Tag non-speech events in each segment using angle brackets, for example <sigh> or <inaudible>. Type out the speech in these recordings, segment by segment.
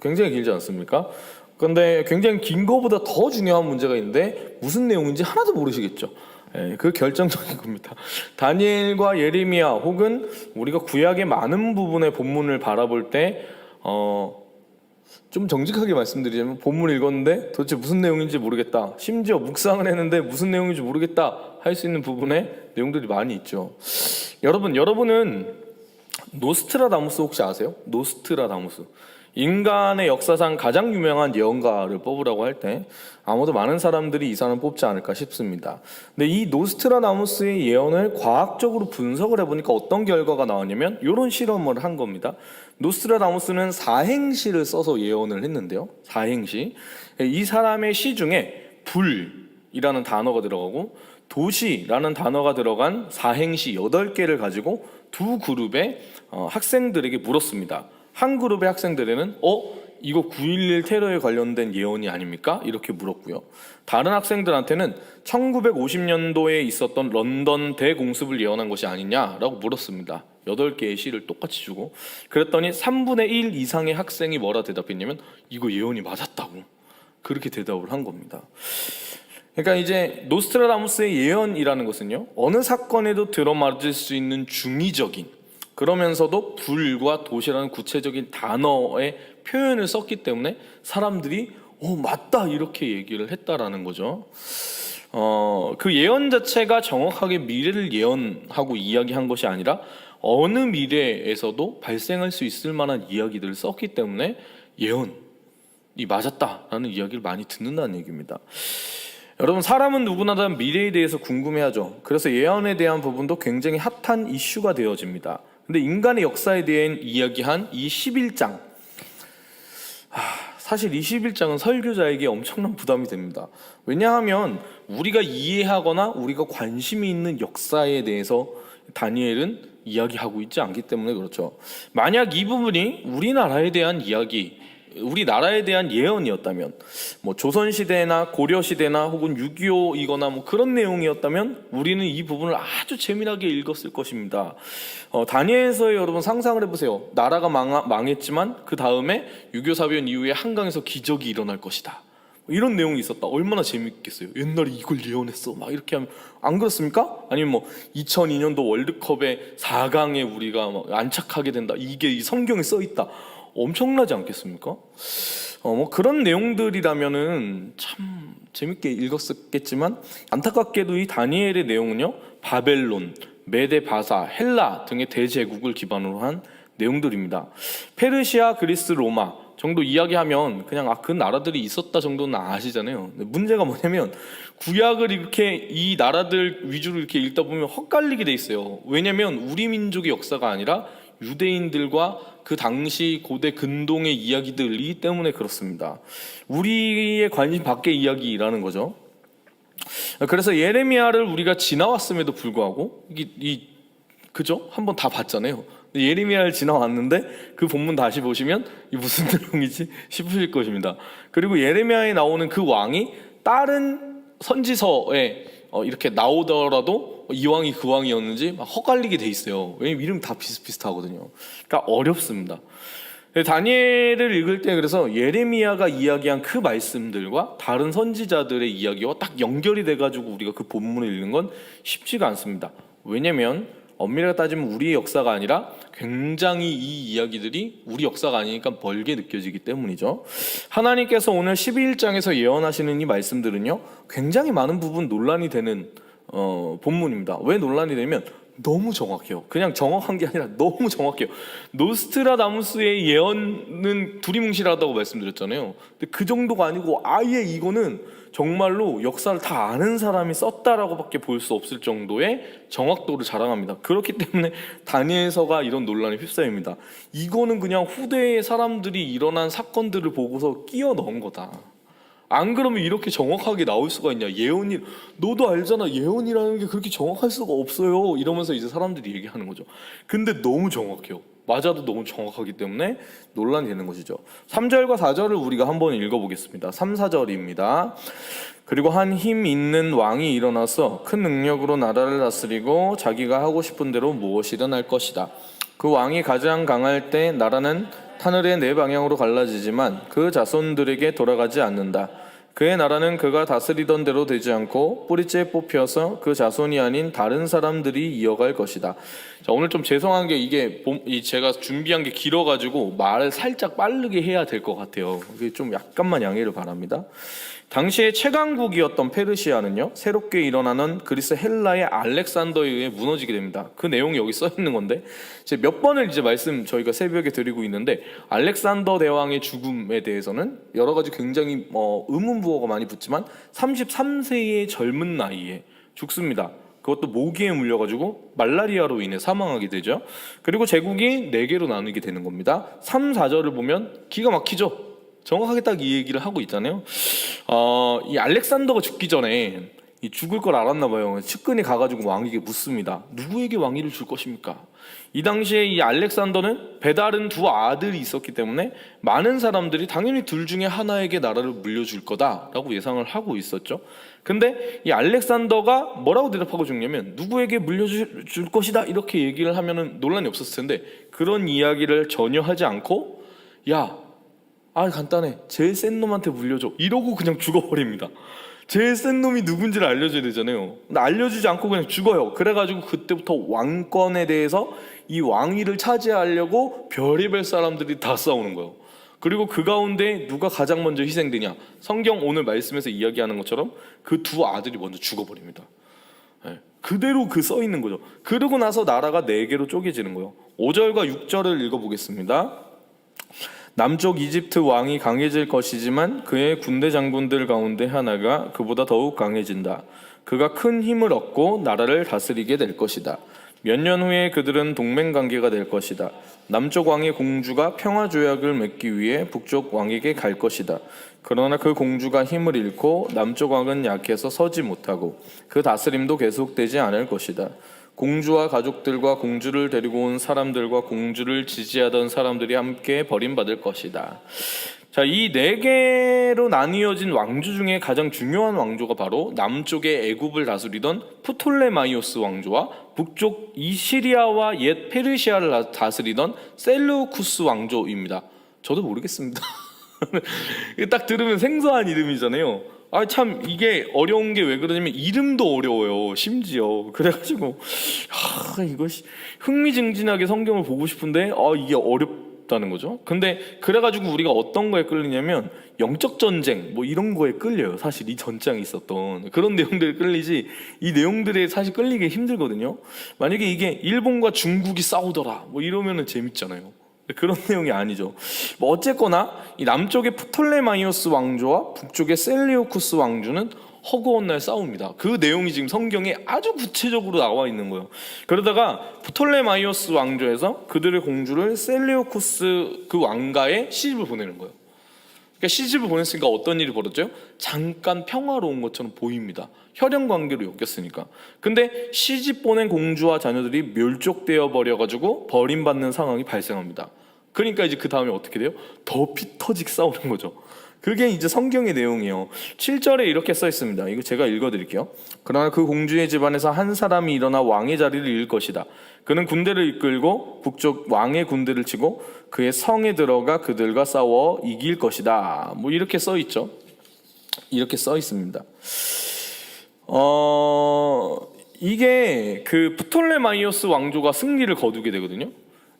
굉장히 길지 않습니까? 근데 굉장히 긴 거보다 더 중요한 문제가 있는데 무슨 내용인지 하나도 모르시겠죠. 예, 그 결정적인 <laughs> 겁니다. 다니엘과 예레미야 혹은 우리가 구약의 많은 부분의 본문을 바라볼 때 어, 좀 정직하게 말씀드리자면 본문 읽었는데 도대체 무슨 내용인지 모르겠다. 심지어 묵상을 했는데 무슨 내용인지 모르겠다 할 수 있는 부분에 내용들이 많이 있죠. 여러분, 여러분은 노스트라다무스 혹시 아세요? 노스트라다무스. 인간의 역사상 가장 유명한 예언가를 뽑으라고 할 때 아무도 많은 사람들이 이 사람을 뽑지 않을까 싶습니다. 근데 이 노스트라다무스의 예언을 과학적으로 분석을 해보니까 어떤 결과가 나왔냐면 이런 실험을 한 겁니다. 노스트라다무스는 사행시를 써서 예언을 했는데요. 사행시. 이 사람의 시 중에 불이라는 단어가 들어가고 도시라는 단어가 들어간 사행시 8개를 가지고 두 그룹의 어, 학생들에게 물었습니다. 한 그룹의 학생들에는 어 이거 9.11 테러에 관련된 예언이 아닙니까? 이렇게 물었고요. 다른 학생들한테는 1950년도에 있었던 런던 대공습을 예언한 것이 아니냐라고 물었습니다. 8개의 시를 똑같이 주고 그랬더니 3분의 1 이상의 학생이 뭐라 대답했냐면 이거 예언이 맞았다고 그렇게 대답을 한 겁니다. 그러니까 이제 노스트라다무스의 예언이라는 것은요 어느 사건에도 들어맞을 수 있는 중의적인 그러면서도 불과 도시라는 구체적인 단어의 표현을 썼기 때문에 사람들이 오 맞다 이렇게 얘기를 했다라는 거죠. 어, 그 예언 자체가 정확하게 미래를 예언하고 이야기한 것이 아니라 어느 미래에서도 발생할 수 있을 만한 이야기들을 썼기 때문에 예언이 맞았다라는 이야기를 많이 듣는다는 얘기입니다. 여러분 사람은 누구나 다 미래에 대해서 궁금해하죠. 그래서 예언에 대한 부분도 굉장히 핫한 이슈가 되어집니다. 근데 인간의 역사에 대한 이야기한 이 11장 사실 이 11장은 설교자에게 엄청난 부담이 됩니다. 왜냐하면 우리가 이해하거나 우리가 관심이 있는 역사에 대해서 다니엘은 이야기하고 있지 않기 때문에 그렇죠. 만약 이 부분이 우리나라에 대한 이야기, 우리나라에 대한 예언이었다면, 뭐 조선 시대나 고려 시대나 혹은 6.25이거나 뭐 그런 내용이었다면 우리는 이 부분을 아주 재미나게 읽었을 것입니다. 어, 다니엘서에 여러분 상상을 해보세요. 나라가 망, 망했지만 그 다음에 6.25 사변 이후에 한강에서 기적이 일어날 것이다. 이런 내용이 있었다. 얼마나 재밌겠어요. 옛날에 이걸 예언했어. 막 이렇게 하면 안 그렇습니까? 아니면 뭐 2002년도 월드컵에 4강에 우리가 막 안착하게 된다. 이게 이 성경에 써 있다. 엄청나지 않겠습니까? 어, 뭐 그런 내용들이라면은 참 재밌게 읽었겠지만 안타깝게도 이 다니엘의 내용은요 바벨론, 메데 바사, 헬라 등의 대제국을 기반으로 한 내용들입니다. 페르시아, 그리스, 로마 정도 이야기하면 그냥 아 그 나라들이 있었다 정도는 아시잖아요. 문제가 뭐냐면 구약을 이렇게 이 나라들 위주로 이렇게 읽다 보면 헛갈리게 돼 있어요. 왜냐면 우리 민족의 역사가 아니라 유대인들과 그 당시 고대 근동의 이야기들이기 때문에 그렇습니다. 우리의 관심 밖의 이야기라는 거죠. 그래서 예레미야를 우리가 지나왔음에도 불구하고 이, 이 그죠? 한번 다 봤잖아요. 예레미야를 지나왔는데 그 본문 다시 보시면 이 무슨 <laughs> 내용이지 싶으실 것입니다. 그리고 예레미야에 나오는 그 왕이 다른 선지서에 어, 이렇게 나오더라도 이 왕이 그 왕이었는지 막 헛갈리게 돼 있어요. 왜냐면 이름 다 비슷비슷하거든요. 그러니까 어렵습니다. 다니엘을 읽을 때 그래서 예레미야가 이야기한 그 말씀들과 다른 선지자들의 이야기와 딱 연결이 돼가지고 우리가 그 본문을 읽는 건 쉽지가 않습니다. 왜냐면 엄밀하게 따지면 우리의 역사가 아니라 굉장히 이 이야기들이 우리 역사가 아니니까 멀게 느껴지기 때문이죠. 하나님께서 오늘 11장에서 예언하시는 이 말씀들은요, 굉장히 많은 부분 논란이 되는 어, 본문입니다. 왜 논란이 되면 너무 정확해요. 그냥 정확한 게 아니라 너무 정확해요. 노스트라다무스의 예언은 두리뭉실하다고 말씀드렸잖아요. 근데 그 정도가 아니고 아예 이거는 정말로 역사를 다 아는 사람이 썼다라고밖에 볼 수 없을 정도의 정확도를 자랑합니다. 그렇기 때문에 <laughs> 다니엘서가 이런 논란에 휩싸입니다. 이거는 그냥 후대의 사람들이 일어난 사건들을 보고서 끼워 넣은 거다. 안 그러면 이렇게 정확하게 나올 수가 있냐? 예언이 너도 알잖아. 예언이라는 게 그렇게 정확할 수가 없어요. 이러면서 이제 사람들이 얘기하는 거죠. 근데 너무 정확해요. 맞아도 너무 정확하기 때문에 논란이 되는 것이죠. 3절과 4절을 우리가 한번 읽어보겠습니다. 3, 4절입니다. 그리고 한 힘 있는 왕이 일어나서 큰 능력으로 나라를 다스리고 자기가 하고 싶은 대로 무엇이든 할 것이다. 그 왕이 가장 강할 때 나라는 하늘의 네 방향으로 갈라지지만 그 자손들에게 돌아가지 않는다. 그의 나라는 그가 다스리던 대로 되지 않고 뿌리째 뽑혀서 그 자손이 아닌 다른 사람들이 이어갈 것이다. 자, 오늘 좀 죄송한 게 이게 봄- 이 제가 준비한 게 길어가지고 말을 살짝 빠르게 해야 될 것 같아요. 이게 좀 약간만 양해를 바랍니다. 당시에 최강국이었던 페르시아는요 새롭게 일어나는 그리스 헬라의 알렉산더에 의해 무너지게 됩니다. 그 내용이 여기 써 있는 건데 이제 몇 번을 이제 말씀 저희가 새벽에 드리고 있는데 알렉산더 대왕의 죽음에 대해서는 여러 가지 굉장히 어, 의문부호가 많이 붙지만 33세의 젊은 나이에 죽습니다. 그것도 모기에 물려가지고 말라리아로 인해 사망하게 되죠. 그리고 제국이 네 개로 나누게 되는 겁니다. 3, 4절을 보면 기가 막히죠. 정확하게 딱 이 얘기를 하고 있잖아요. 어, 이 알렉산더가 죽기 전에 이 죽을 걸 알았나 봐요. 측근이 가가지고 왕에게 묻습니다. 누구에게 왕위를 줄 것입니까? 이 당시에 이 알렉산더는 배다른 두 아들이 있었기 때문에 많은 사람들이 당연히 둘 중에 하나에게 나라를 물려줄 거다라고 예상을 하고 있었죠. 근데 이 알렉산더가 뭐라고 대답하고 죽냐면 누구에게 물려줄 줄 것이다 이렇게 얘기를 하면은 논란이 없었을 텐데 그런 이야기를 전혀 하지 않고 야 아 간단해. 제일 센 놈한테 물려줘. 이러고 그냥 죽어버립니다. 제일 센 놈이 누군지를 알려줘야 되잖아요. 근데 알려주지 않고 그냥 죽어요. 그래가지고 그때부터 왕권에 대해서 이 왕위를 차지하려고 별의별 사람들이 다 싸우는 거예요 그리고 그 가운데 누가 가장 먼저 희생되냐? 성경 오늘 말씀에서 이야기하는 것처럼 그 두 아들이 먼저 죽어버립니다. 예, 그대로 그 써 있는 거죠. 그러고 나서 나라가 네 개로 쪼개지는 거예요. 5절과 6절을 읽어보겠습니다. 남쪽 이집트 왕이 강해질 것이지만 그의 군대 장군들 가운데 하나가 그보다 더욱 강해진다. 그가 큰 힘을 얻고 나라를 다스리게 될 것이다. 몇 년 후에 그들은 동맹 관계가 될 것이다. 남쪽 왕의 공주가 평화 조약을 맺기 위해 북쪽 왕에게 갈 것이다. 그러나 그 공주가 힘을 잃고 남쪽 왕은 약해서 서지 못하고 그 다스림도 계속되지 않을 것이다. 공주와 가족들과 공주를 데리고 온 사람들과 공주를 지지하던 사람들이 함께 버림받을 것이다. 자, 이 네 개로 나뉘어진 왕조 중에 가장 중요한 왕조가 바로 남쪽의 애굽을 다스리던 프톨레마이오스 왕조와 북쪽 이시리아와 옛 페르시아를 다- 다스리던 셀루쿠스 왕조입니다. 저도 모르겠습니다. <laughs> 딱 들으면 생소한 이름이잖아요. 아 참 이게 어려운 게 왜 그러냐면 이름도 어려워요. 심지어 그래가지고 아 이것이 흥미진진하게 성경을 보고 싶은데 아 이게 어렵 다는 거죠. 근데 그래가지고 우리가 어떤 거에 끌리냐면 영적 전쟁 뭐 이런 거에 끌려요. 사실 이 전장에 있었던 그런 <laughs> 내용들에 끌리지 이 내용들에 사실 끌리기 힘들거든요. 만약에 이게 일본과 중국이 싸우더라 뭐 이러면은 재밌잖아요. 그런 <laughs> 내용이 아니죠. 뭐 어쨌거나 이 남쪽의 프톨레마이오스 왕조와 북쪽의 셀리오쿠스 왕조는 허구한 날 싸웁니다. 그 내용이 지금 성경에 아주 구체적으로 나와 있는 거예요. 그러다가 프톨레마이오스 왕조에서 그들의 공주를 셀리오쿠스 그 왕가에 시집을 보내는 거예요. 그러니까 시집을 보냈으니까 어떤 일이 벌어져요? 잠깐 평화로운 것처럼 보입니다. 혈연 관계로 엮였으니까. 근데 시집 보낸 공주와 자녀들이 멸족되어 버려 가지고 버림받는 상황이 발생합니다. 그러니까 이제 그 다음에 어떻게 돼요? 더 피 터지게 싸우는 거죠. 그게 이제 성경의 내용이에요. 7절에 이렇게 써 있습니다. 이거 제가 읽어 드릴게요. 그러나 그 공주의 집안에서 한 사람이 일어나 왕의 자리를 이을 것이다. 그는 군대를 이끌고 북쪽 왕의 군대를 치고 그의 성에 들어가 그들과 싸워 이길 것이다. 뭐 이렇게 써 있죠. 이렇게 써 있습니다. 어 이게 그 프톨레마이오스 왕조가 승리를 거두게 되거든요.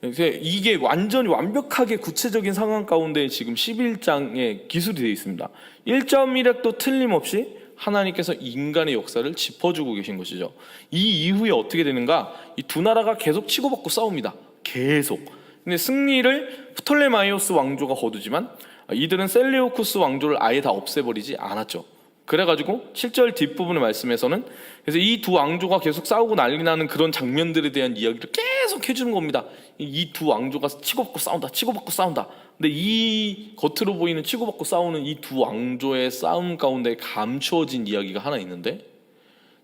이게 완전히 완벽하게 구체적인 상황 가운데 지금 11장에 기술이 되어 있습니다. 1.1핵도 틀림없이 하나님께서 인간의 역사를 짚어주고 계신 것이죠. 이 이후에 어떻게 되는가? 이 두 나라가 계속 치고받고 싸웁니다. 계속. 근데 승리를 프톨레마이오스 왕조가 거두지만 이들은 셀레오쿠스 왕조를 아예 다 없애버리지 않았죠. 그래가지고 7절 뒷부분의 말씀에서는 그래서 이 두 왕조가 계속 싸우고 난리 나는 그런 장면들에 대한 이야기를 계속 해주는 겁니다. 이 두 왕조가 치고받고 싸운다, 치고받고 싸운다. 근데 이 겉으로 보이는 치고받고 싸우는 이 두 왕조의 싸움 가운데 감추어진 이야기가 하나 있는데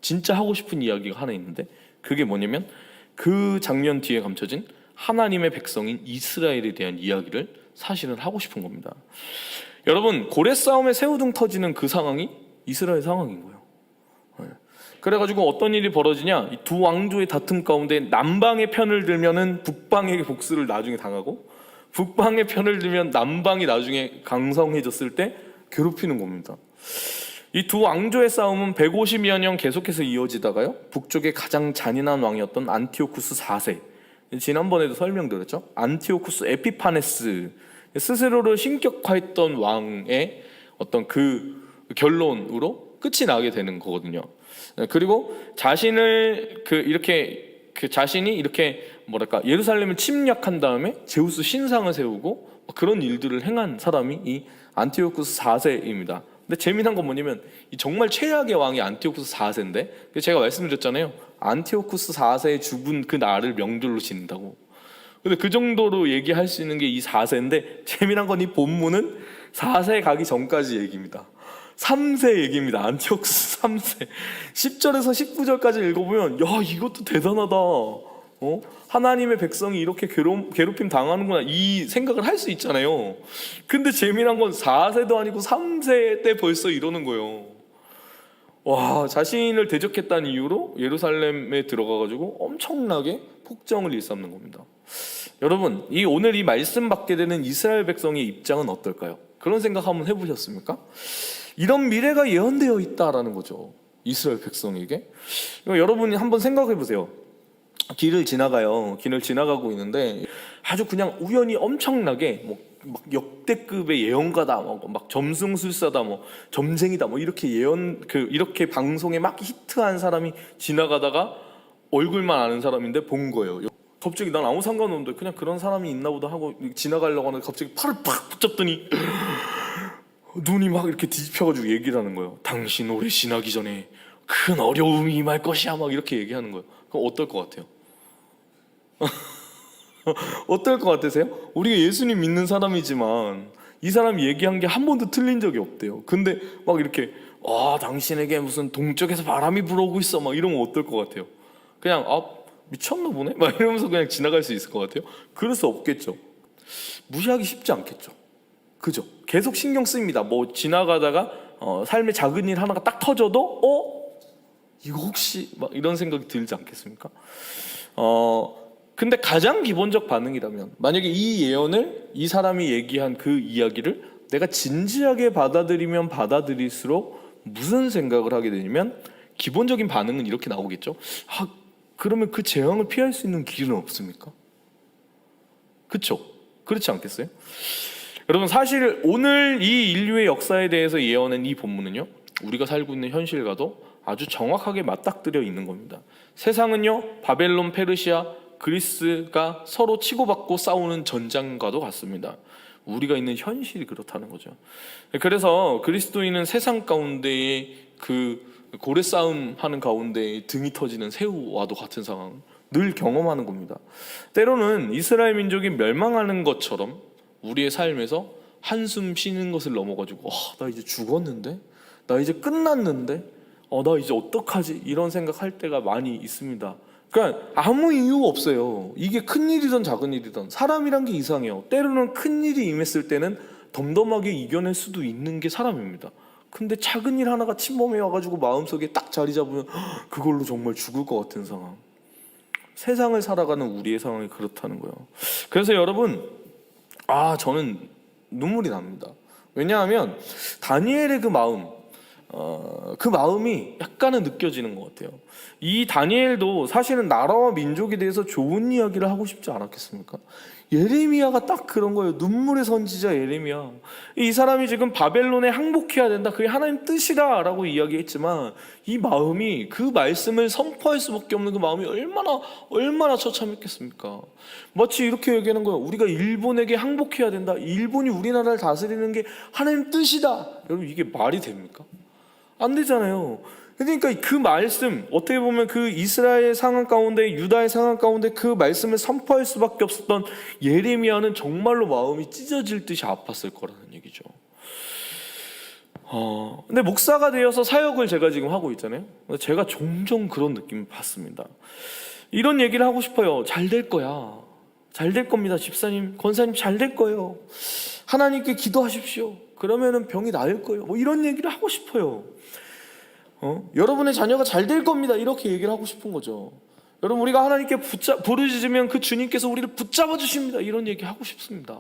진짜 하고 싶은 이야기가 하나 있는데 그게 뭐냐면 그 장면 뒤에 감춰진 하나님의 백성인 이스라엘에 대한 이야기를 사실은 하고 싶은 겁니다. 여러분 고래 싸움에 새우등 터지는 그 상황이 이스라엘 상황인 거예요. 네. 그래가지고 어떤 일이 벌어지냐? 이두 왕조의 다툼 가운데 남방의 편을 들면은 북방에게 복수를 나중에 당하고 북방의 편을 들면 남방이 나중에 강성해졌을 때 괴롭히는 겁니다. 이 두 왕조의 싸움은 150여 년 계속해서 이어지다가요. 북쪽의 가장 잔인한 왕이었던 안티오쿠스 4세. 지난번에도 설명드렸죠. 안티오쿠스 에피파네스 스스로를 신격화했던 왕의 어떤 그 결론으로 끝이 나게 되는 거거든요. 그리고 자신을 그 이렇게 그 자신이 이렇게 뭐랄까 예루살렘을 침략한 다음에 제우스 신상을 세우고 그런 일들을 행한 사람이 이 안티오쿠스 4세입니다. 근데 재미난 건 뭐냐면 이 정말 최악의 왕이 안티오쿠스 4세인데 제가 말씀드렸잖아요. 안티오쿠스 4세의 죽은 그 날을 명절로 지낸다고. 근데 그 정도로 얘기할 수 있는 게 이 4세인데 재미난 건 이 본문은 4세 가기 전까지 얘기입니다. 3세 얘기입니다. 안티오쿠스 3세. <laughs> 10절에서 19절까지 읽어보면 야 이것도 대단하다. 어? 하나님의 백성이 이렇게 괴롭, 괴롭힘 당하는구나 이 생각을 할 수 있잖아요. 근데 재미난 건 4세도 아니고 3세 때 벌써 이러는 거예요. 와 자신을 대적했다는 이유로 예루살렘에 들어가가지고 엄청나게 폭정을 일삼는 겁니다. 여러분 이 오늘 이 말씀 받게 되는 이스라엘 백성의 입장은 어떨까요? 그런 생각 한번 해보셨습니까? 이런 미래가 예언되어 있다라는 거죠. 이스라엘 백성에게. 여러분이 한번 생각해 보세요. 길을 지나가요. 길을 지나가고 있는데 아주 그냥 우연히 엄청나게 뭐 막 역대급의 예언가다, 뭐막 점승술사다, 뭐 점쟁이다, 뭐 이렇게 예언 그 이렇게 방송에 막 히트한 사람이 지나가다가 얼굴만 아는 사람인데 본 거예요. 갑자기 난 아무 상관없는데 그냥 그런 사람이 있나 보다 하고 지나가려고 하는데 갑자기 팔을 팍 붙잡더니 눈이 막 이렇게 뒤집혀가지고 얘기를 하는 거예요. 당신 올해 지나기 전에 큰 어려움이 임할 것이야 막 이렇게 얘기하는 거예요. 그럼 어떨 것 같아요? <laughs> 어떨 것 같으세요? 우리가 예수님 믿는 사람이지만 이 사람이 얘기한 게 한 번도 틀린 적이 없대요. 근데 막 이렇게 아 당신에게 무슨 동쪽에서 바람이 불어오고 있어 막 이러면 어떨 것 같아요? 그냥 아 미쳤나 보네 막 이러면서 그냥 지나갈 수 있을 것 같아요. 그럴 수 없겠죠. 무시하기 쉽지 않겠죠. 그죠? 계속 신경 쓰입니다. 뭐 지나가다가 어, 삶의 작은 일 하나가 딱 터져도 어 이거 혹시 막 이런 생각이 들지 않겠습니까? 어 근데 가장 기본적 반응이라면 만약에 이 예언을 이 사람이 얘기한 그 이야기를 내가 진지하게 받아들이면 받아들일수록 무슨 생각을 하게 되냐면 기본적인 반응은 이렇게 나오겠죠. 아 그러면 그 재앙을 피할 수 있는 길은 없습니까? 그렇죠? 그렇지 않겠어요? 여러분 사실 오늘 이 인류의 역사에 대해서 예언한 이 본문은요 우리가 살고 있는 현실과도 아주 정확하게 맞닥뜨려 있는 겁니다. 세상은요 바벨론, 페르시아, 그리스가 서로 치고받고 싸우는 전장과도 같습니다. 우리가 있는 현실이 그렇다는 거죠. 그래서 그리스도인은 세상 가운데에 그 고래 싸움 하는 가운데 등이 터지는 새우와도 같은 상황 늘 경험하는 겁니다. 때로는 이스라엘 민족이 멸망하는 것처럼 우리의 삶에서 한숨 쉬는 것을 넘어가지고 와, 나 이제 죽었는데, 나 이제 끝났는데, 어, 나 이제 어떡하지? 이런 생각할 때가 많이 있습니다. 그러니까 아무 이유 없어요. 이게 큰 일이든 작은 일이든 사람이란 게 이상해요. 때로는 큰 일이 임했을 때는 덤덤하게 이겨낼 수도 있는 게 사람입니다. 근데 작은 일 하나가 침범해 와가지고 마음속에 딱 자리 잡으면 그걸로 정말 죽을 것 같은 상황. 세상을 살아가는 우리의 상황이 그렇다는 거예요. 그래서 여러분, 아 저는 눈물이 납니다. 왜냐하면 다니엘의 그 마음, 어, 그 마음이 약간은 느껴지는 것 같아요. 이 다니엘도 사실은 나라와 민족에 대해서 좋은 이야기를 하고 싶지 않았겠습니까? 예레미야가 딱 그런 거예요. 눈물의 선지자 예레미야. 이 사람이 지금 바벨론에 항복해야 된다. 그게 하나님 뜻이다라고 이야기했지만 이 마음이 그 말씀을 선포할 수밖에 없는 그 마음이 얼마나 얼마나 처참했겠습니까? 마치 이렇게 얘기하는 거예요. 우리가 일본에게 항복해야 된다. 일본이 우리나라를 다스리는 게 하나님 뜻이다. 여러분 이게 말이 됩니까? 안 되잖아요. 그러니까 그 말씀 어떻게 보면 그 이스라엘 상황 가운데 유다의 상황 가운데 그 말씀을 선포할 수밖에 없었던 예레미야는 정말로 마음이 찢어질 듯이 아팠을 거라는 얘기죠. 어, 근데 목사가 되어서 사역을 제가 지금 하고 있잖아요. 제가 종종 그런 느낌을 받습니다. 이런 얘기를 하고 싶어요. 잘 될 거야. 잘 될 겁니다. 집사님, 권사님 잘 될 거예요. 하나님께 기도하십시오. 그러면은 병이 나을 거예요. 뭐 이런 얘기를 하고 싶어요. 어? 여러분의 자녀가 잘 될 겁니다. 이렇게 얘기를 하고 싶은 거죠. 여러분 우리가 하나님께 부르짖으면 그 주님께서 우리를 붙잡아 주십니다. 이런 얘기 하고 싶습니다.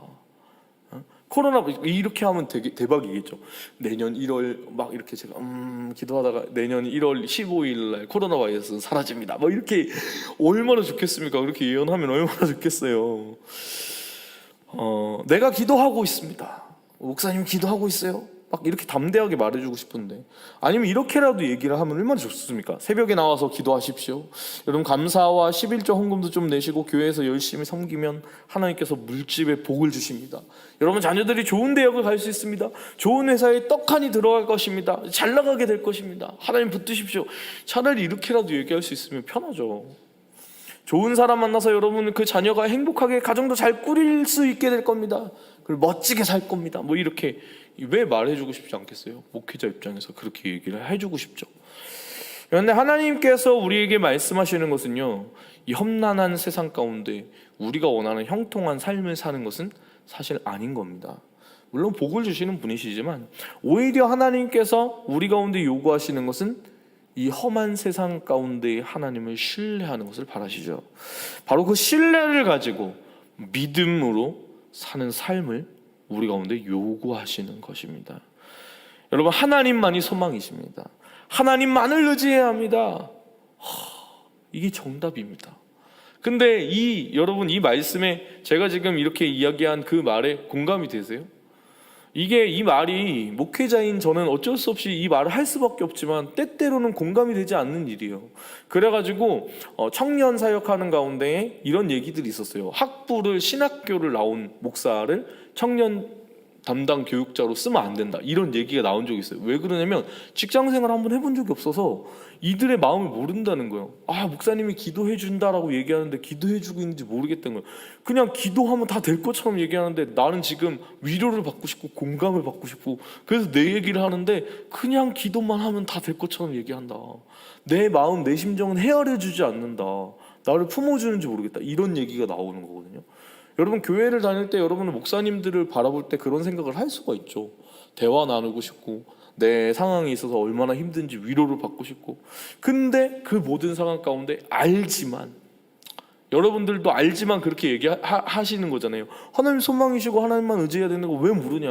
어? 코로나 이렇게 하면 되게 대박이겠죠. 내년 1월 막 이렇게 제가 음 기도하다가 내년 1월 15일 날 코로나 바이러스 사라집니다. 뭐 이렇게 얼마나 좋겠습니까? 그렇게 예언하면 얼마나 좋겠어요. 어, 내가 기도하고 있습니다. 목사님 기도하고 있어요. 막 이렇게 담대하게 말해주고 싶은데 아니면 이렇게라도 얘기를 하면 얼마나 좋습니까? 새벽에 나와서 기도하십시오. 여러분 감사와 11조 헌금도 좀 내시고 교회에서 열심히 섬기면 하나님께서 물집에 복을 주십니다. 여러분 자녀들이 좋은 대학을 갈 수 있습니다. 좋은 회사에 떡하니 들어갈 것입니다. 잘 나가게 될 것입니다. 하나님 붙드십시오. 차라리 이렇게라도 얘기할 수 있으면 편하죠. 좋은 사람 만나서 여러분 그 자녀가 행복하게 가정도 잘 꾸릴 수 있게 될 겁니다. 그리고 멋지게 살 겁니다. 뭐 이렇게 왜 말해주고 싶지 않겠어요? 목회자 입장에서 그렇게 얘기를 해주고 싶죠. 그런데 하나님께서 우리에게 말씀하시는 것은요, 이 험난한 세상 가운데 우리가 원하는 형통한 삶을 사는 것은 사실 아닌 겁니다. 물론 복을 주시는 분이시지만 오히려 하나님께서 우리 가운데 요구하시는 것은 이 험한 세상 가운데 하나님을 신뢰하는 것을 바라시죠. 바로 그 신뢰를 가지고 믿음으로 사는 삶을 우리 가운데 요구하시는 것입니다. 여러분 하나님만이 소망이십니다. 하나님만을 의지해야 합니다. 하, 이게 정답입니다. 근데 이 여러분 이 말씀에 제가 지금 이렇게 이야기한 그 말에 공감이 되세요? 이게 이 말이 목회자인 저는 어쩔 수 없이 이 말을 할 수밖에 없지만 때때로는 공감이 되지 않는 일이에요. 그래가지고 어, 청년 사역하는 가운데 이런 얘기들이 있었어요. 학부를 신학교를 나온 목사를 청년 담당 교육자로 쓰면 안 된다 이런 얘기가 나온 적이 있어요. 왜 그러냐면 직장 생활 한번 해본 적이 없어서 이들의 마음을 모른다는 거예요. 아 목사님이 기도해 준다라고 얘기하는데 기도해 주고 있는지 모르겠다는 거예요. 그냥 기도하면 다 될 것처럼 얘기하는데 나는 지금 위로를 받고 싶고 공감을 받고 싶고 그래서 내 얘기를 하는데 그냥 기도만 하면 다 될 것처럼 얘기한다. 내 마음 내 심정은 헤아려 주지 않는다. 나를 품어주는지 모르겠다. 이런 얘기가 나오는 거거든요. 여러분 교회를 다닐 때 여러분은 목사님들을 바라볼 때 그런 생각을 할 수가 있죠. 대화 나누고 싶고 내 상황에 있어서 얼마나 힘든지 위로를 받고 싶고 근데 그 모든 상황 가운데 알지만 여러분들도 알지만 그렇게 얘기하시는 거잖아요. 하나님 소망이시고 하나님만 의지해야 되는 거 왜 모르냐?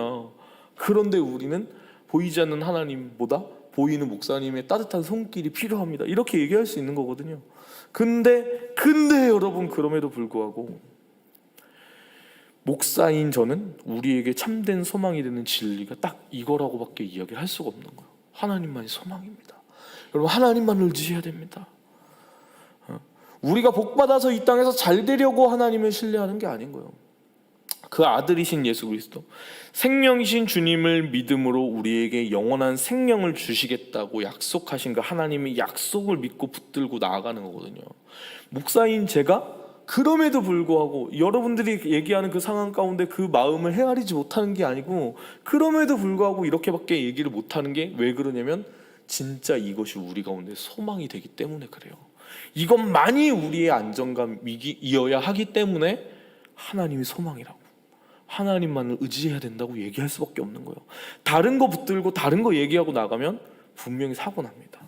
그런데 우리는 보이지 않는 하나님보다 보이는 목사님의 따뜻한 손길이 필요합니다. 이렇게 얘기할 수 있는 거거든요. 근데 근데 여러분 그럼에도 불구하고 목사인 저는 우리에게 참된 소망이 되는 진리가 딱 이거라고밖에 이야기를 할 수가 없는 거예요. 하나님만이 소망입니다. 여러분 하나님만 의지해야 됩니다. 어? 우리가 복 받아서 이 땅에서 잘 되려고 하나님을 신뢰하는 게 아닌 거예요. 그 아들이신 예수 그리스도 생명이신 주님을 믿음으로 우리에게 영원한 생명을 주시겠다고 약속하신 그 하나님의 약속을 믿고 붙들고 나아가는 거거든요. 목사인 제가 그럼에도 불구하고 여러분들이 얘기하는 그 상황 가운데 그 마음을 헤아리지 못하는 게 아니고 그럼에도 불구하고 이렇게밖에 얘기를 못하는 게 왜 그러냐면 진짜 이것이 우리 가운데 소망이 되기 때문에 그래요. 이것만이 우리의 안정감이어야 하기 때문에 하나님이 소망이라고. 하나님만을 의지해야 된다고 얘기할 수밖에 없는 거예요. 다른 거 붙들고 다른 거 얘기하고 나가면 분명히 사고 납니다.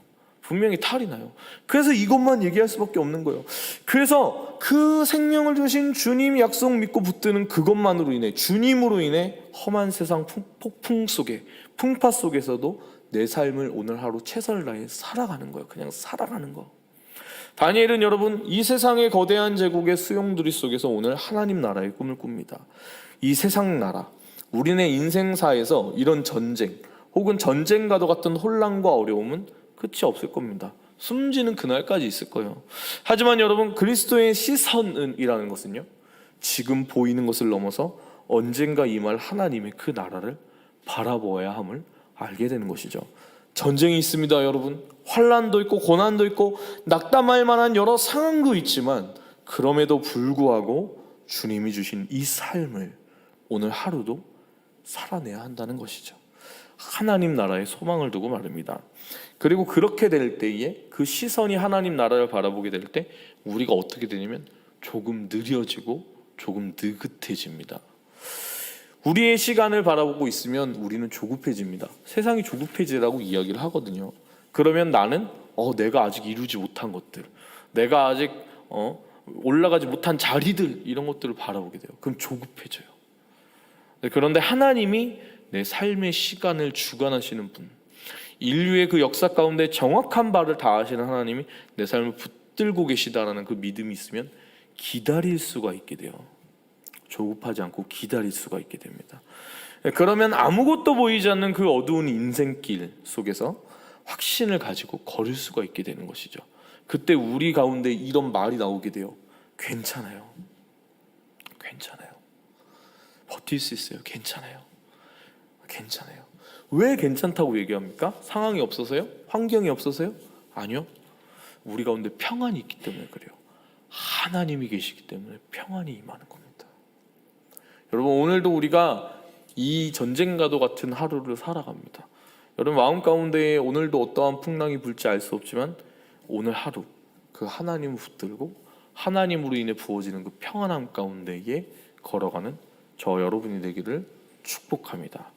분명히 탈이 나요. 그래서 이것만 얘기할 수밖에 없는 거예요. 그래서 그 생명을 주신 주님 약속 믿고 붙드는 그것만으로 인해 주님으로 인해 험한 세상 폭풍 속에 풍파 속에서도 내 삶을 오늘 하루 최선을 다해 살아가는 거예요. 그냥 살아가는 거. 다니엘은 여러분 이 세상의 거대한 제국의 수용두리 속에서 오늘 하나님 나라의 꿈을 꿉니다. 이 세상 나라, 우리네 인생사에서 이런 전쟁 혹은 전쟁과도 같은 혼란과 어려움은 끝이 없을 겁니다. 숨지는 그날까지 있을 거예요. 하지만 여러분 그리스도의 시선이라는 것은요. 지금 보이는 것을 넘어서 언젠가 임할 하나님의 그 나라를 바라보아야 함을 알게 되는 것이죠. 전쟁이 있습니다, 여러분. 환란도 있고 고난도 있고 낙담할 만한 여러 상황도 있지만 그럼에도 불구하고 주님이 주신 이 삶을 오늘 하루도 살아내야 한다는 것이죠. 하나님 나라의 소망을 두고 말입니다. 그리고 그렇게 될 때에 그 시선이 하나님 나라를 바라보게 될 때 우리가 어떻게 되냐면 조금 느려지고 조금 느긋해집니다. 우리의 시간을 바라보고 있으면 우리는 조급해집니다. 세상이 조급해지라고 이야기를 하거든요. 그러면 나는 어 내가 아직 이루지 못한 것들, 내가 아직 어 올라가지 못한 자리들 이런 것들을 바라보게 돼요. 그럼 조급해져요. 네, 그런데 하나님이 내 삶의 시간을 주관하시는 분, 인류의 그 역사 가운데 정확한 바를 다 아시는 하나님이 내 삶을 붙들고 계시다라는 그 믿음이 있으면 기다릴 수가 있게 돼요. 조급하지 않고 기다릴 수가 있게 됩니다. 네, 그러면 아무것도 보이지 않는 그 어두운 인생길 속에서 확신을 가지고 걸을 수가 있게 되는 것이죠. 그때 우리 가운데 이런 말이 나오게 돼요. 괜찮아요. 괜찮아요. 버틸 수 있어요. 괜찮아요. 괜찮아요. 왜 괜찮다고 얘기합니까? 상황이 없어서요? 환경이 없어서요? 아니요. 우리 가운데 평안이 있기 때문에 그래요. 하나님이 계시기 때문에 평안이 임하는 겁니다. 여러분 오늘도 우리가 이 전쟁과도 같은 하루를 살아갑니다. 여러분 마음 가운데 오늘도 어떠한 풍랑이 불지 알 수 없지만 오늘 하루 그 하나님을 붙들고 하나님으로 인해 부어지는 그 평안함 가운데에 걸어가는 저 여러분이 되기를 축복합니다.